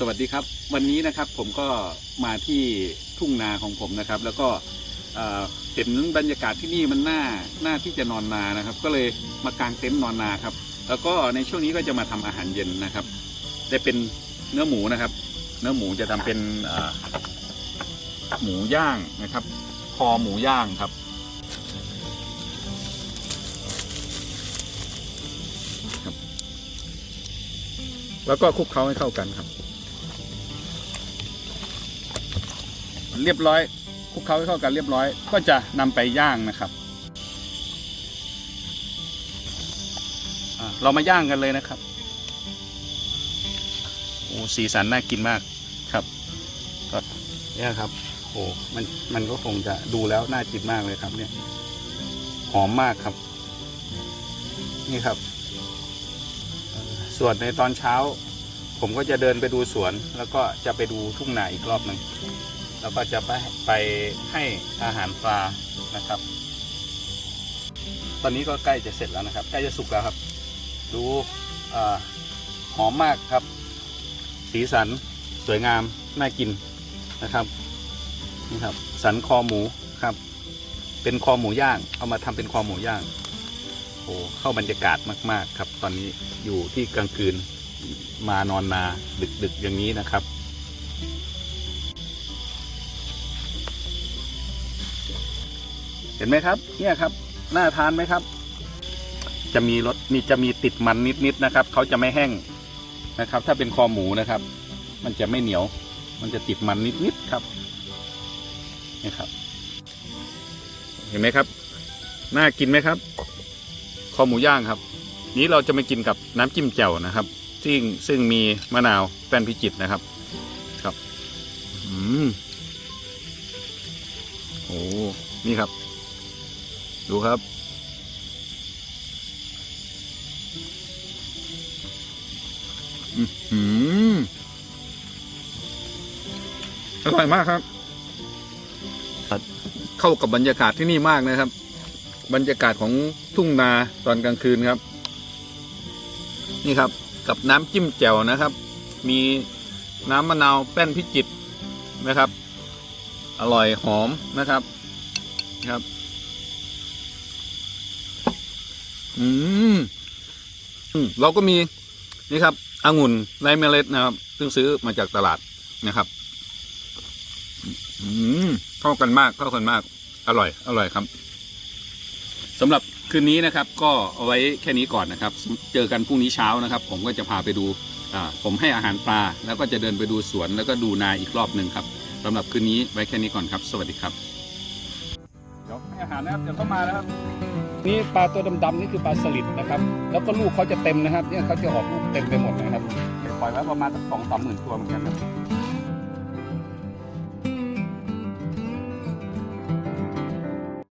สวัสดีครับ วันนี้นะครับผมก็มาที่ทุ่งนาของผมนะครับ แล้วก็เห็นบรรยากาศที่นี่มันน่าน่าที่จะนอนนานะครับ ก็เลยมากางเต็นท์นอนนาครับ แล้วก็ในช่วงนี้ก็จะมาทำอาหารเย็นนะครับได้เป็นเนื้อหมูนะครับ เนื้อหมูจะทำเป็นหมูย่างนะครับ คอหมูย่างครับแล้วก็คลุกเคล้าให้เข้ากันครับ เรียบร้อยคลุกเคล้าให้เข้ากันเรียบร้อย ก็จะนำไปย่างนะครับ เรามาย่างกันเลยนะครับโอ้สีสันน่ากินมากครับก็เนี่ยครับโอ้มันมันก็คงจะดูแล้วน่ากินมากเลยครับ เนี่ย หอมมากครับ นี่ครับ ส่วนในตอนเช้า ผมก็จะเดินไปดูสวน แล้วก็จะไปดูทุ่งนาอีกรอบหนึ่ง แล้วก็จะไปไปให้อาหารปลานะครับ ตอนนี้ก็ใกล้จะเสร็จแล้วนะครับ ใกล้จะสุกแล้วครับ ดูอหอมมากครับ สีสันสวยงามน่ากินนะครับนี่ครับ สันคอหมูครับ เป็นคอหมูย่าง เอามาทำเป็นคอหมูย่างโอ้เข้าบรรยากาศมาก ๆ ครับ ตอนนี้อยู่ที่กลางคืนมานอนนาดึก ๆ อย่างนี้นะครับ เห็นไหมครับ เนี่ยครับน่าทานไหมครับ จะมีรสมีจะมีติดมันนิดๆนะครับเขาจะไม่แห้งนะครับ ถ้าเป็นคอหมูนะครับ มันจะไม่เหนียว มันจะติดมันนิดๆครับนี่ครับ เห็นไหมครับน่ากินไหมครับ คอหมูย่างครับ นี้เราจะมากินกับน้ำจิ้มแจ่วนะครับ ซึ่งซึ่งมีมะนาวแป้นพิจิตนะครับ ครับ อืมโอ้นี่ครับ ดูครับ อือหืออร่อยมากครับ เข้ากับบรรยากาศที่นี่มากนะครับ บรรยากาศของทุ่งนาตอนกลางคืนครับ นี่ครับ กับน้ำจิ้มแจ่วนะครับ มีน้ำมะนาวแป้นพิจิตรนะครับ อร่อยหอมนะครับครับ อืมเราก็มีนี่ครับองุ่นไรเมล็ดนะครับ ซึ่งซื้อมาจากตลาดนะครับ อืมเข้ากันมากเข้ากันมาก อร่อย อร่อยครับสำหรับคืนนี้นะครับ ก็เอาไว้แค่นี้ก่อนนะครับ เจอกันพรุ่งนี้เช้านะครับ ผมก็จะพาไปดูผมให้อาหารปลา แล้วก็จะเดินไปดูสวนแล้วก็ดูนาอีกรอบหนึ่งครับสำหรับคืนนี้ไว้แค่นี้ก่อนครับ สวัสดีครับเดี๋ยวให้อาหารนะครับเดี๋ยวเข้ามานะครับ นี่ปลาตัวดำๆนี่คือปลาสลิดนะครับ แล้วก็ลูกเขาจะเต็มนะครับ เนี่ยเขาจะออกลูกเต็มไปหมดนะครับปล่อยไว้ประมาณสักสองสามหมื่นตัวเหมือนกันนะ